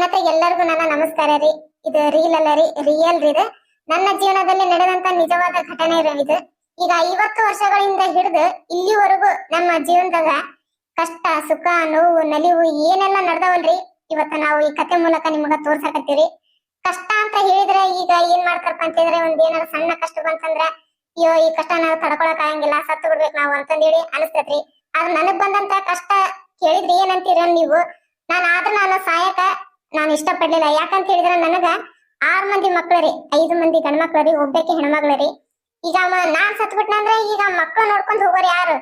ಜನತೆ ಎಲ್ಲರಿಗೂ ನನ್ನ ನಮಸ್ಕಾರ ರೀ. ಇದು ರೀಲ್ ಅಲ್ಲ ರೀ ರಿಯಲ್ ಇದು. ನನ್ನ ಜೀವನದಲ್ಲಿ ನಡೆದಂತ ನಿಜವಾದ ಘಟನೆ ಇದು. ಈಗ ಐವತ್ತು ವರ್ಷಗಳಿಂದ ಹಿಡಿದು ಇಲ್ಲಿವರೆಗೂ ನಮ್ಮ ಜೀವನದಾಗ ಕಷ್ಟ, ಸುಖ, ನೋವು, ನಲಿವು ಏನೆಲ್ಲ ನಡೆದವಲ್ರಿ? ಇವತ್ತ ನಾವು ಈ ಕತೆ ಮೂಲಕ ನಿಮಗ ತೋರ್ಸಕತ್ತೀವಿ ಕಷ್ಟ ಅಂತ ಹೇಳಿದ್ರೆ ಈಗ ಏನ್ ಮಾಡ್ತಾರಪ್ಪ ಅಂತಂದ್ರೆ ಒಂದ್ ಏನಾರ ಸಣ್ಣ ಕಷ್ಟ ಬಂತಂದ್ರ, ಅಯ್ಯೋ, ಈ ಕಷ್ಟ ನಾವು ತಡ್ಕೊಳಕ್ ಆಗಂಗಿಲ್ಲ, ಸತ್ತು ಬಿಡ್ಬೇಕು ನಾವು ಅಂತಂದೇಳಿ ಅನಿಸ್ತೈತ್ರಿ. ಆದ್ರೆ ನನಗ್ ಬಂದಂತ ಕಷ್ಟ ಕೇಳಿದ್ರಿ ಏನಂತೀರ ನೀವು? ನಾನು ಆದ್ರೂ ನಾನು ಸಾಯಕ ನಾನು ಇಷ್ಟಪಡ್ಲಿಲ್ಲ. ಯಾಕಂತ ಹೇಳಿದ್ರೆ ನನಗ ಆರ್ ಮಂದಿ ಮಕ್ಳು ರೀ, ಐದು ಮಂದಿ ಗಂಡ್ಮಕ್ಳು ರೀ ಒಬ್ಬಕ್ಕೆ ಹೆಣ್ಮಕ್ಳು ರೀ. ಈಗ ನಾನ್ ಸತ್ಬಿಟ್ನ ಅಂದ್ರೆ ಈಗ ಮಕ್ಳು ನೋಡ್ಕೊಂಡ್ ಹೋಗೋರು ಯಾರು?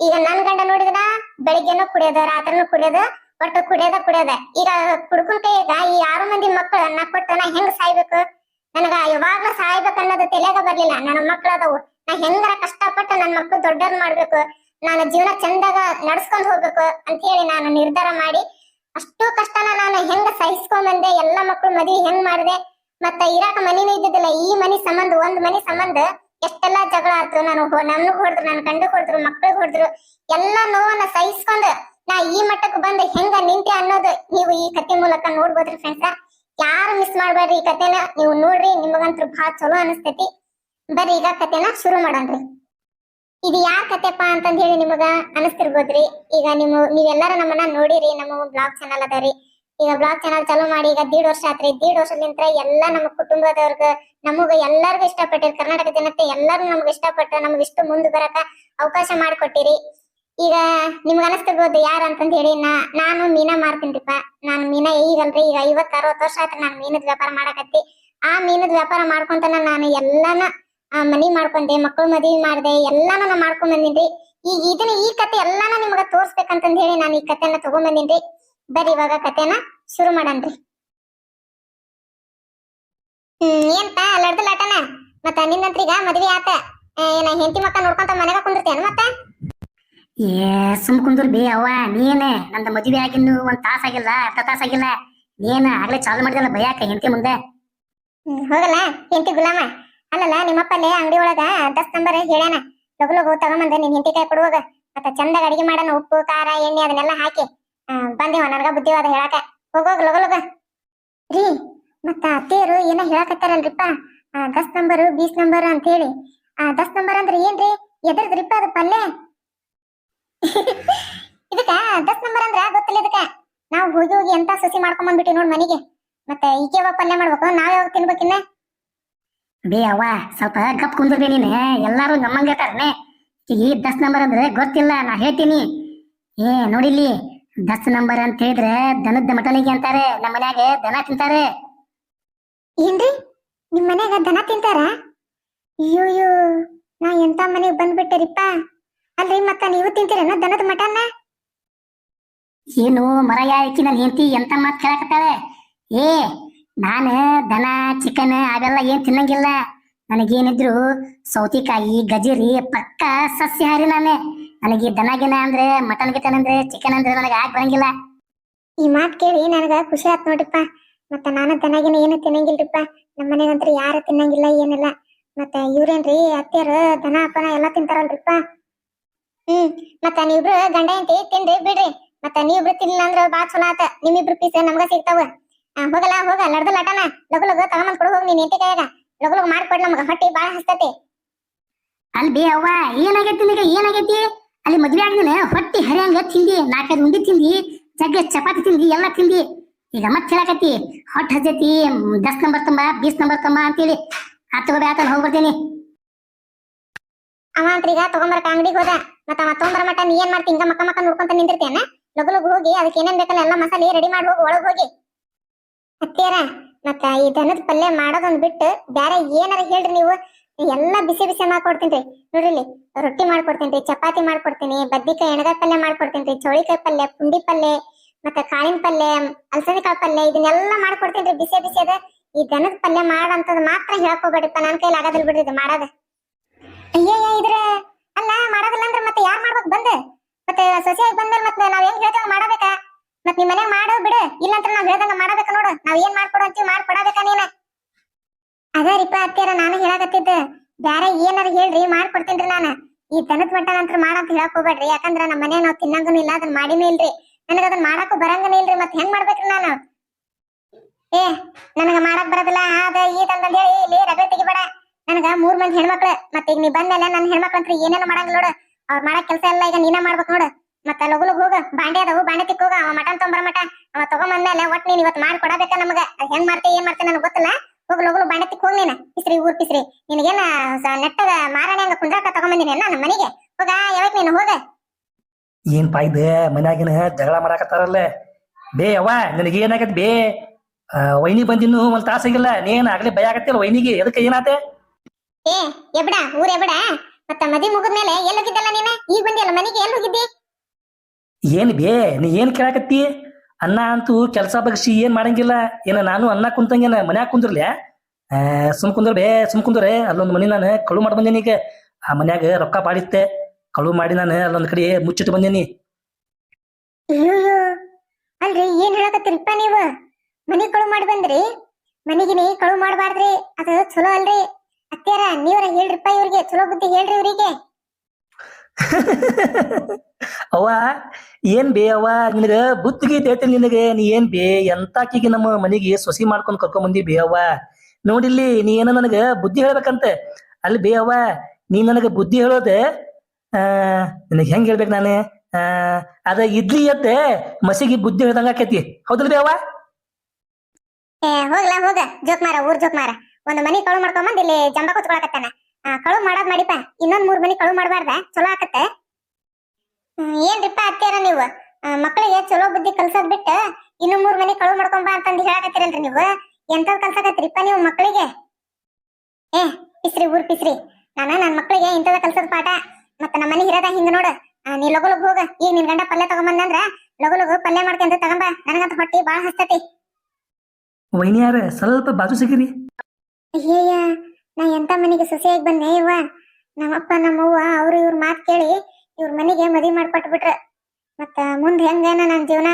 ಈಗ ನನ್ ಗಂಡ ನೋಡಿದ್ರ ಬೆಳಿಗ್ಗೆನೂ ಕುಡಿಯೋದು, ರಾತ್ರಿನೂ ಕುಡಿಯೋದು, ಒಟ್ಟು ಕುಡಿಯೋದ ಕುಡಿಯೋದ. ಈಗ ಕುಡ್ಕೊಂಡ್ ಕೈಯಾಗ ಈ ಆರು ಮಂದಿ ಮಕ್ಳು ನಾ ಕೊಟ್ಟು ನಾ ಹೆಂಗ್ ಸಾಯ್ಬೇಕು? ನನಗ ಯಾವಾಗ್ಲೂ ಸಾಯ್ಬೇಕು ಅನ್ನೋದು ತಲೆಯಾಗ ಬರ್ಲಿಲ್ಲ. ನನ್ನ ಮಕ್ಳು ಅದಾವು. ನಾ ಹೆಂಗಾರ ಕಷ್ಟಪಟ್ಟು ನನ್ನ ಮಕ್ಳು ದೊಡ್ಡದ್ ಮಾಡ್ಬೇಕು. ನಾನು ಜೀವನ ಚಂದಾಗ ನಡ್ಸ್ಕೊಂಡ್ ಹೋಗ್ಬೇಕು ಅಂತ ಹೇಳಿ ನಾನು ನಿರ್ಧಾರ ಮಾಡಿ ಅಷ್ಟು ಕಷ್ಟನ ನಾನು ಹೆಂಗ ಸಹಿಸ್ಕೊಂಡ್ ಬಂದೆ ಎಲ್ಲ ಮಕ್ಕಳು ಮದ್ವಿ ಹೆಂಗ್ ಮಾಡಿದೆ, ಮತ್ತ ಇರಾಕ ಮನಿನೂ ಇದ್ದಿದ್ದಿಲ್ಲ, ಈ ಮನಿ ಸಂಬಂಧ, ಒಂದ್ ಮನಿ ಸಂಬಂಧ, ಎಷ್ಟೆಲ್ಲಾ ಜಗಳ ಆಯ್ತು ನಾನು ನನ್ನ ಹೊಡೆದ್ರು ನನ್ನ ಕಂಡು ಹೊಡೆದ್ರು ಮಕ್ಳಿಗೆ ಹೊಡೆದ್ರು, ಎಲ್ಲಾ ನೋವನ್ನ ಸಹಿಸ್ಕೊಂಡು ನಾ ಈ ಮಟ್ಟಕ್ಕೆ ಬಂದು ಹೆಂಗ ನಿಂತೆ ಅನ್ನೋದು ನೀವು ಈ ಕತೆ ಮೂಲಕ ನೋಡ್ಬೋದ್ರಿ ಫ್ರೆಂಡ್ಸ ಯಾರು ಮಿಸ್ ಮಾಡ್ಬೇಡ್ರಿ ಈ ಕತೆನ, ನೀವು ನೋಡ್ರಿ, ನಿಮಗಂತೂ ಬಹಳ ಚಲೋ ಅನಿಸ್ತೈತಿ. ಬರ್ರಿ ಈಗ ಕತೆನ ಶುರು ಮಾಡೋಣ್ರಿ. ಇದು ಯಾರ ಕತೆಪ್ಪ ಅಂತಂದ ಹೇಳಿ ನಿಮಗ ಅನಿಸ್ತಿರ್ಬೋದ್ರಿ? ಈಗ ನೀವು ನೀವೆಲ್ಲರೂ ನಮ್ಮನ್ನ ನೋಡಿರಿ, ನಮ್ಮ ಬ್ಲಾಗ್ ಚಾನಲ್ ಅದಾರಿ. ಈಗ ಬ್ಲಾಗ್ ಚಾನಲ್ ಚಾಲೂ ಮಾಡಿ ಈಗ ದೀಡ್ ವರ್ಷ ಆತ್ರಿ. ದೀಡ್ ವರ್ಷದಿಂದ ಎಲ್ಲ ನಮ್ಮ ಕುಟುಂಬದವ್ರಿಗ ನಮಗ ಎಲ್ಲರಿಗೂ ಇಷ್ಟಪಟ್ಟಿರಿ. ಕರ್ನಾಟಕ ಜನತೆ ಎಲ್ಲರೂ ನಮ್ಗೆ ಇಷ್ಟಪಟ್ಟು ನಮ್ಗೆ ಇಷ್ಟು ಮುಂದೆ ಬರಕ ಅವಕಾಶ ಮಾಡಿಕೊಟ್ಟಿರಿ. ಈಗ ನಿಮ್ಗೆ ಅನಿಸ್ತಿರ್ಬೋದು ಯಾರು ಅಂತಂದ ಹೇಳಿ ನಾ ನಾನು ಮೀನಾ ಮಾರ್ತೀನಿಪ್ಪ ನಾನು ಮೀನಾ ಈಗಲ್ರಿ. ಈಗ ಐವತ್ ಅರವತ್ ವರ್ಷ ಆಯ್ತು ನಾನು ಮೀನದ ವ್ಯಾಪಾರ ಮಾಡಕತ್ತಿ. ಆ ಮೀನದ ವ್ಯಾಪಾರ ಮಾಡ್ಕೊಂತನ ನಾನು ಎಲ್ಲಾನ ಮನಿ ಮಾಡ್ಕೊಂಡೆ ಮಕ್ಕಳು ಮದ್ವಿ ಮಾಡ್ದೆ ಎಲ್ಲಾನು ನಾ ಮಾಡ್ಕೊಂಡ್ ಬಂದಿನ್ರಿ ಈಗ ಇದನ್ನ ಈ ಕತೆ ಎಲ್ಲಾನ ನಿಮಗ ತೋರ್ಸ್ಬೇಕಂತಂದ್ ಹೇಳಿ ನಾನು ಈ ಕತೆನ ತಗೊಂಡ್ ಬಂದಿನ್ರಿ. ಬರ್ರಿ ಇವಾಗ ಕತೆನ ಶುರು ಮಾಡನ್ರಿ. ಹ್ಮ್ ಏನ್ಪ ಲಡ್ದು ಲಟನ ಮತ್ತ ನಿನ್ನಂತ್ರೀಗ ಮದ್ವಿ ಆತ. ಏನ ಹೆಂಡತಿ ಮಕ್ಕ ನೋಡ್ಕೊಂತ ಮನೆಗ ಕುಂದಿರ್ತೇನ ಮತ್ತ? ಏ ಸುಮ್ ಕುಂದ್ರ ಬೇ ಅವ್ವ ನೀನೇ ನಂದ ಮದುವೆ ಆಗಿನ್ನು ಒಂದ್ ತಾಸ ಆಗಿಲ್ಲ ಅರ್ಧ ತಾಸ ಆಗಿಲ್ಲ. ನೀನ ಆಗ್ಲೇ ಚಾಲು ಮಾಡಿದಲ್ಲ ಬಯಾಕ ಹೆಂಡತಿ ಮುಂದೆ? ಹೋಗಲ್ಲ ಹೆಂಡತಿ ಗುಲಾಮ. ಅಲ್ಲಲ್ಲ, ನಿಮ್ಮಪ್ಪಲ್ಲೇ ಅಂಗಡಿ ಒಳಗ ದಸ್ ನಂಬರ್ ಹೇಳ್ಯಾನ. ಲಗು ಲಗು ತಗೊಂಬಂದ, ನಿನ್ ಹೆಂಡತಿ ಕೈ ಕೊಡುವಾಗ. ಮತ್ತ ಚಂದಾಗ ಅಡಿಗೆ ಮಾಡೋಣ, ಉಪ್ಪು, ಖಾರ, ಎಣ್ಣೆ ಅದನ್ನೆಲ್ಲ ಹಾಕಿ. ಬಂದೇವ ನನಗ ಬುದ್ಧಿವಾದ ಹೇಳಾಕ. ಹೋಗೋಗ ಲಗು ಲಗು. ರೀ, ಮತ್ತ ಅತ್ತೆಯರು ಏನ ಹೇಳಕತ್ತಾರಲ್ರಿಪ್ಪ? ದಸ್ ನಂಬರ್, ಬೀಸ್ ನಂಬರ್ ಅಂತ ಹೇಳಿ ಆ, ದಸ್ ನಂಬರ್ ಅಂದ್ರೆ ಏನ್ರಿ? ಎದ್ರದ್ರಿಪ್ಪ ಅದು ಪಲ್ಲೆ ಇದಕ್ಕ ದಸ್ ನಂಬರ್ ಅಂದ್ರ ಗೊತ್ತಿಲ್ಲ ಇದಕ್ಕ. ನಾವು ಹೋಗಿ ಹೋಗಿ ಎಂತ ಸಸಿ ಮಾಡ್ಕೊಂಡ್ ಬಂದ್ಬಿಟ್ಟಿ ನೋಡ್ ಮನೆಗೆ. ಮತ್ತೆ ಈಕೆ ಯಾವಾಗ ಪಲ್ಯ ಮಾಡ್ಬೇಕು? ನಾವ್ ಯಾವಾಗ ತಿನ್ಬೇಕಿನ್ನ? ಬೇ ಅವ್ವ ಸ್ವಲ್ಪ ಗಪ್ ಕುಂದ್ರಿ ನೀನು. ಎಲ್ಲಾರು ನಮ್ಮಂಗ ಹೇಳ್ತಾರನೆ ಈ ದಸ್ ನಂಬರ್ ಅಂದ್ರೆ ಗೊತ್ತಿಲ್ಲ ನಾ ಹೇಳ್ತೀನಿ. ಏ ನೋಡಿಲಿ ದಸ್ ನಂಬರ್ ಅಂತ ಹೇಳಿದ್ರೆ ದನದ ಮಟನಿಗೆ ಅಂತಾರೆ ನಮ್ಮ ಮನ್ಯಾಗ ದನ ತಿಂತಾರೆ. ಏನ್ರಿ? ನಿಮ್ ಮನ್ಯಾಗ ದನ ತಿಂತಾರ? ಅಯ್ಯೋ ನಾ ಎಂತ ಮನೆಗ್ ಬಂದ್ಬಿಟ್ಟರಿಪ್ಪ. ಅಲ್ರಿ ಮತ್ತ ನೀವು ತಿಂತೀರೇನ ದನದ ಮಟನ್ನ? ಏನು ಮರ ಯಾಕಿ ನನ್ನ ಹೆಂಡತಿ ಎಂತ ಮಾತು ಕೇಳಕತ್ತಾಳೆ? ಏ ನಾನು ದನ ಚಿಕನ್ ಅವೆಲ್ಲ ಏನ್ ತಿನ್ನಂಗಿಲ್ಲ. ನನಗೇನಿದ್ರು ಸೌತಿಕಾಯಿ, ಗಜರಿ, ಪಕ್ಕ ಸಸ್ಯಾಹಾರಿ ನಾನೇ. ನನಗೆ ದನ ಗಿನ ಅಂದ್ರೆ, ಮಟನ್ ಗಿಟನ್ ಅಂದ್ರೆ ಚಿಕನ್ ಅಂದ್ರೆ ನನಗೆ ಆಗ್ ಬರಂಗಿಲ್ಲ. ಈ ಮಾತ್ ಕೇಳಿ ನನಗ ಖುಷಿ ಆತ್ ನೋಡ್ರಿಪ್ಪ ಮತ್ತ ನಾನು ದನಗಿನ ಏನು ತಿನ್ನಂಗಿಲ್ರಿಪ್ಪ. ನಮ್ಮ ಮನೆಗಂತ್ರ ಯಾರು ತಿನ್ನಂಗಿಲ್ಲ, ಏನಿಲ್ಲ. ಮತ್ತ ಇವ್ರೇನ್ರಿ ಅತ್ತೆಯರು ದನ, ಅಪ್ಪನ ಎಲ್ಲಾ ತಿಂತಾರಲ್ರಿಪ್ಪ. ಹ್ಮ್, ಮತ್ತ ನೀವಿಬ್ರು ಗಂಡ ಹೆಂಡತಿ ತಿನ್ರಿ ಬಿಡ್ರಿ. ಮತ್ತ ನೀವಿಬ್ರು ತಿನ್ಲಿಲ್ಲ ಅಂದ್ರ ಬಾ ಚಲೋ ಆತ. ನಿಮ್ಮಿಬ್ರು ಪೀಸ್ ನಮ್ಗ ಸಿಗ್ತಾವ. ಹೋಗಲ್ಲ ಹೋಗ ಲಡ್ದು ಲಟನ ಲಗು ಲಗು ತಗೊಂಬಂದ್ ಕೊಡು ಹೋಗಿ ನೀನ್ ಹೆಂಡತಿ ಕೈಯಾಗ. ಲಗು ಲಗು ಮಾಡ್ಕೊಡ್ ನಮ್ಗ ಹೊಟ್ಟಿ ಬಾಳ ಹಸ್ತತಿ. ಅಲ್ಲಿ ಬೇ ಅವ್ವ ಏನಾಗೈತಿ ನಿನಗೆ ಏನಾಗೈತಿ? ಅಲ್ಲಿ ಮದ್ವೆ ಆಗಿನ ಹೊಟ್ಟಿ ಹರಿಯಂಗ ತಿಂದಿ ನಾಲ್ಕೈದು ಉಂಡಿ ತಿಂದಿ ಜಗ್ಗೆ ಚಪಾತಿ ತಿಂದಿ ಎಲ್ಲ ತಿಂದಿ. ಈಗ ಮತ್ತೆ ಹೇಳಕತ್ತಿ? ಹೊಟ್ಟೆ ಹಚ್ಚೈತಿ ದಸ್ ನಂಬರ್ ತುಂಬ ಬೀಸ್ ನಂಬರ್ ತುಂಬ ಅಂತೇಳಿ. ಹತ್ತು ಹೋಗಿ ಆತಲ್ಲಿ ಹೋಗ್ಬರ್ತೀನಿ ಅವ ಅಂತ ಈಗ ತಗೊಂಬರಕ ಅಂಗಡಿಗೆ ಹೋದ. ಮತ್ತ ಅವ ತಗೊಂಬರ ಮಟ ನೀ ಏನ್ ಮಾಡ್ತಿ? ಹಿಂಗ ಮಕ್ಕ ಮಕ್ಕ ನೋಡ್ಕೊಂತ ನಿಂದಿರ್ತೇನ? ಲಗು ಲಗು ಹೋಗಿ ಅದಕ್ಕೆ ಏನೇನ್ ಬೇಕಲ್ಲ ಎಲ್ಲ ಮಸಾಲೆ ರೆಡಿ ಮಾಡಿ ಹೋಗಿ ಒಳಗೆ ಹೋಗಿ. ಹತ್ತಿಯರ ಮತ್ತ ಈ ದನದ ಪಲ್ಯ ಮಾಡೋದೊಂದ್ ಬಿಟ್ಟು ಬ್ಯಾರೆ ಏನಾರ ಹೇಳ್ರಿ ನೀವು? ಎಲ್ಲಾ ಬಿಸಿ ಬಿಸಿ ಮಾಡ್ಕೊಡ್ತೀನಿ ನೋಡ್ರಿ ರೊಟ್ಟಿ ಮಾಡ್ಕೊಡ್ತೀನಿ ಚಪಾತಿ ಮಾಡ್ಕೊಡ್ತೀನಿ, ಬದ್ನಿಕಾಯಿ ಎಣಗಾಯಿ ಪಲ್ಯ ಮಾಡ್ಕೊಡ್ತೀನಿ ಚೌಳಿಕಾಯಿ ಪಲ್ಯ, ಪುಂಡಿ ಪಲ್ಯ, ಮತ್ತೆ ಕಾಳಿನ ಪಲ್ಯ ಅಲಸಂದಿ ಕಾಳು ಪಲ್ಯ, ಇದನ್ನೆಲ್ಲ ಮಾಡ್ಕೊಡ್ತೀನಿ ಬಿಸಿ ಬಿಸಿ ಅದ. ಈ ದನದ ಪಲ್ಯ ಮಾಡಂತದ್ ಮಾತ್ರ ಹೇಳ್ಕೊಬೇಡಿಪ್ಪ ನನ್ ಕೈಲಿ ಆಗೋದಿಲ್ಲ ಬಿಡ್ರಿ ಇದು ಮಾಡೋದ. ಅಯ್ಯಯ್ಯ ಇದ್ರ ಅಲ್ಲ, ಮಾಡೋದಿಲ್ಲ ಅಂದ್ರೆ ಮತ್ತೆ ಯಾರ್ ಮಾಡ್ಬೇಕು ಬಂದ? ಮತ್ತೆ ಸೊಸೆಯಾಗಿ ಬಂದ್ಮೇಲೆ ಮತ್ತೆ ನಾವ್ ಹೆಂಗ್ ಹೇಳ್ತೇವೆ ಮಾಡಬೇಕ? ಮತ್ ನಿಮ್ ಮನ್ಯಾಗ ಮಾಡು, ಬಿಡು. ಇಲ್ಲಂತ್ರ ನಾವ್ ಹೇಳ್ದಂಗ ಮಾಡಬೇಕ ನೋಡು. ನಾವ್ ಏನ್ ಮಾಡ್ಕೊಡು ಅಂತೀವಿ ಮಾಡ್ಕೊಡಬೇಕ ನೀನ. ಅದ ರೀಪ ಅತ್ತೀರ ನಾನು ಹೇಳಕತ್ತಿದ್ದ. ಬ್ಯಾರೆ ಏನಾರ ಹೇಳ್ರಿ, ಮಾಡ್ಕೊಡ್ತೀನ್ರಿ ನಾನು. ಈ ದನದ ಮಟನ್ ಅಂತ ಮಾಡಂತ ಹೇಳಕ್ ಹೋಗ್ಬೇಡ್ರಿ. ಯಾಕಂದ್ರ ನಮ್ಮ ಮನ್ಯಾಗ ನಾವ್ ತಿನ್ನಂಗನು ಇಲ್ಲ ಅದನ್ನ ಮಾಡಿನೂ ಇಲ್ರಿ. ನನಗ ಅದನ್ನ ಮಾಡಕ್ಕೂ ಬರಂಗನೇ ಇಲ್ರಿ. ಮತ್ತೆ ಹೆಂಗ್ ಮಾಡ್ಬೇಕ್ರಿ ನಾನು? ಏ, ನನಗ ಮಾಡಕ್ ಬರೋದಿಲ್ಲ. ಅದ ಈದ್ ಅಂತಂದ್ ಹೇಳಿ ಇಲ್ಲಿ ರಗಳೆ ತೆಗಿಬೇಡ. ನನಗ ಮೂರ್ ಮಂದಿ ಹೆಣ್ಮಕ್ಳು. ಮತ್ತೆ ಈಗ ನೀ ಬಂದ್ಮೇಲೆ ನನ್ನ ಹೆಣ್ಮಕ್ಳು ಅಂತ ಏನೇನು ಮಾಡಂಗಿಲ್ಲ ನೋಡು. ಅವ್ರ ಮಾಡಕ್ ಕೆಲಸ ಎಲ್ಲ ಈಗ ನೀನ ಮಾಡ್ಬೇಕು ನೋಡು. ಮತ್ತ ಲಗು ಬಾಂಡೆ ಅದವು ಬಾಂಡೆ ತಿಕ್ಕೋಗ ಅವ ಮಟನ್ ತೊಂಬರ ಮಟ. ಅವ ತಗೊಂಬಂದ್ಮೇಲೆ ಒಟ್ ನೀನ್ ಇವತ್ತು ಮಾಡಿ ಕೊಡಬೇಕ ನಮಗ ಹೆಂಗ್ ಮಾಡ್ತಿ ಏನ್ ಮಾಡ್ತಿ ನನಗೆ ಗೊತ್ತಿಲ್ಲ. ಹೋಗ್ ಲಗು ಲಗು ಬಾಂಡೆ ತಿಕ್ ಹೋಗ್ ನೀನ. ಪಿಸ್ರಿ ಊರ್ ಪಿಸ್ರಿ. ನಿನಗೇನ ನೆಟ್ಟಗ ಮಾರಾಣಿ ಹಂಗ ಕುಂದ್ರಾಕ ತಗೊಂಬಂದಿನಿ ನಮ್ಮ ಮನೆಗೆ. ಹೋಗ ಯಾವಾಗ ನೀನು ಹೋಗ? ಏನ್ ಪಾಯ್ದ ಮನ್ಯಾಗಿನ ಜಗಳ ಮಾಡಾಕತ್ತಾರಲ್ಲ. ಬೇ ಅವ್ವ ನಿನಗೆ ಏನಾಗತ್ ಬೇ? ವೈನಿ ಬಂದಿನ್ನು ಒಂದ್ ತಾಸಾಗಿಲ್ಲ ನೀನ್ ಆಗ್ಲೇ ಭಯ ಆಗತ್ತಿಲ್ಲ ವೈನಿಗೆ. ಎದಕ್ಕೆ ಏನಾತೆ? ಏ ಎಬ್ಡ ಊರ್ ಎಬ್ಡ. ಮತ್ತ ಮದಿ ಮುಗಿದ್ಮೇಲೆ ಎಲ್ಲಿ ಹೋಗಿದ್ದಲ್ಲ ನೀನ? ಈಗ ಬಂದಿಯಲ್ಲ ಮನೆಗೆ ಎಲ್ಲಿ ಹೋಗಿದ್ದಿ? ಏನ್ ಬೇ ನೀ ಏನ್ ಕೇಳಾಕತ್ತಿ? ಅನ್ನ ಅಂತೂ ಕೆಲಸ ಬಗ್ಸಿ ಏನ್ ಮಾಡಂಗಿಲ್ಲ. ಏನ ನಾನು ಅನ್ನ ಕುಂತಂಗೇನ ಮನ್ಯಾಗ ಕುಂದ್ರಲ್ಲ ಆ, ಸುಮ್ ಕುಂದ್ರ ಬೇ ಸುಮ್ ಕುಂದ್ರೆ ಅಲ್ಲೊಂದು ಮನಿ ನಾನು ಕಳು ಮಾಡಿ ಬಂದೇನಿ ಈಗ. ಆ ಮನ್ಯಾಗ ರೊಕ್ಕ ಪಾಡಿತ್ತೆ. ಕಳು ಮಾಡಿ ನಾನು ಅಲ್ಲೊಂದ್ ಕಡೆ ಮುಚ್ಚಿಟ್ಟು ಬಂದೇನಿ. ಅಲ್ರಿ ಏನ್ ಹೇಳಕತ್ತೀರಿಪ್ಪ ನೀವು? ಮನಿ ಕಳು ಮಾಡಿ ಬಂದ್ರಿ? ಮನಿಗಿನಿ ಕಳು ಮಾಡಬಾರ್ದ್ರಿ ಅದು ಚಲೋ ಅಲ್ರಿ. ಅತ್ತೇರ ನೀವ್ರ ಹೇಳ್ರಿಪ್ಪ ಇವ್ರಿಗೆ ಚಲೋ ಬುದ್ಧಿ ಹೇಳ್ರಿ ಇವ್ರಿಗೆ. ಅವ್ವ ಏನ್ ಬೇ ಅವ್ವ ನಿನಗ ಬುತ್ತಿಗೆ ಐತೆ ನಿನಗೆ ನೀ ಏನ್ ಬೇ ಎಂತಾಕಿಗೆ ನಮ್ಮ ಮನೆಗೆ ಸೊಸಿ ಮಾಡ್ಕೊಂಡ್ ಕರ್ಕೊಂಡ್ ಬಂದಿ ಬೇ ಅವ್ವ. ನೋಡಿಲ್ಲಿ ನೀ ಏನ ನನಗ ಬುದ್ಧಿ ಹೇಳ್ಬೇಕಂತ? ಅಲ್ಲಿ ಬೇ ಅವ್ವ ನೀ ನನಗ ಬುದ್ಧಿ ಹೇಳೋದ ಆ ನಿನಗ್ ಹೆಂಗ್ ಹೇಳ್ಬೇಕು ನಾನು? ಆ ಅದ ಇಡ್ಲಿ ಎತ್ತೆ ಮಸಿಗೆ ಬುದ್ಧಿ ಹೇಳ್ದಂಗ ಆಕೈತಿ. ಹೌದಲ್ ಬೇ ಅವ್ವ? ಹೋಗ್ಲಾ ಹೋಗ. ಜೋಕ್ ಮಾರ ಊರ್ ಜೋಕ್ ಮಾರ. ಒಂದು ಮನಿ ಕಳು ಮಾಡ್ಕೊಂಬಂದ್ ಇಲ್ಲಿ ಜಂಬ ಕುತ್ಕೊಳಕತ್ತಾನ. ಆ, ಕಳು ಮಾಡೋದ್ ಮಾಡಿಪ್ಪ. ಇನ್ನೊಂದ್ ಮೂರ್ ಮನಿ ಕಳು ಮಾಡಬಾರ್ದ. ಚಲೋ ಆಕತ್ತೆ. ಏನ್ರಿಪ್ಪ ಅತ್ತೇರ ನೀವು? ಮಕ್ಕಳಿಗೆ ಚಲೋ ಬುದ್ಧಿ ಕಲ್ಸದ್ ಬಿಟ್ಟು ಇನ್ನು ಮೂರ್ ಮನಿ ಕಳು ಮಾಡ್ಕೊಂಬ ಅಂತಂದ್ ಹೇಳಕತ್ತೀರಲ್ರಿ ನೀವು? ಎಂತದ್ ಕಲ್ಸಕತ್ರಿಪ್ಪ ನೀವು ಮಕ್ಕಳಿಗೆ ಏ ಪಿಸ್ರಿ ಊರ್ ಪಿಸ್ರಿ. ನಾನ ನನ್ ಮಕ್ಳಿಗೆ ಇಂಥದ ಕಲ್ಸದ್ ಪಾಠ. ಮತ್ತ ನಮ್ಮ ಮನಿ ಇರದ ಹಿಂಗ ನೋಡು. ನೀ ಲಗು ಲಗು ಹೋಗ. ಈಗ ನಿನ್ ಗಂಡ ಪಲ್ಯ ತಗೊಂಬಂದಂದ್ರ ಲಗು ಲಗು ಪಲ್ಯ ಮಾಡ್ಕೊಂತ ತಗೊಂಬ. ನನಗಂತ ಹೊಟ್ಟಿ ಬಾಳ ಹಸ್ತತಿ. ವೈನಿಯಾರ ಸ್ವಲ್ಪ ಬಾಜು ಸಿಗಿರಿ. ಅಯ್ಯಯ್ಯ. ನಾ ಎಂತ ಮನೆಗೆ ಸೊಸೆಯಾಗಿ ಬಂದೆ ಇವ್ವ? ನಮ್ಮಪ್ಪ, ನಮ್ಮವ್ವ, ಅವ್ರು ಇವ್ರ ಮಾತು ಕೇಳಿ ಇವ್ರ ಮನೆಗೆ ಮದ್ವಿ ಮಾಡ್ಕೊಟ್ಬಿಟ್ರ. ಮತ್ತ ಮುಂದ್ ಹೆಂಗೇನ ನನ್ನ ಜೀವನ?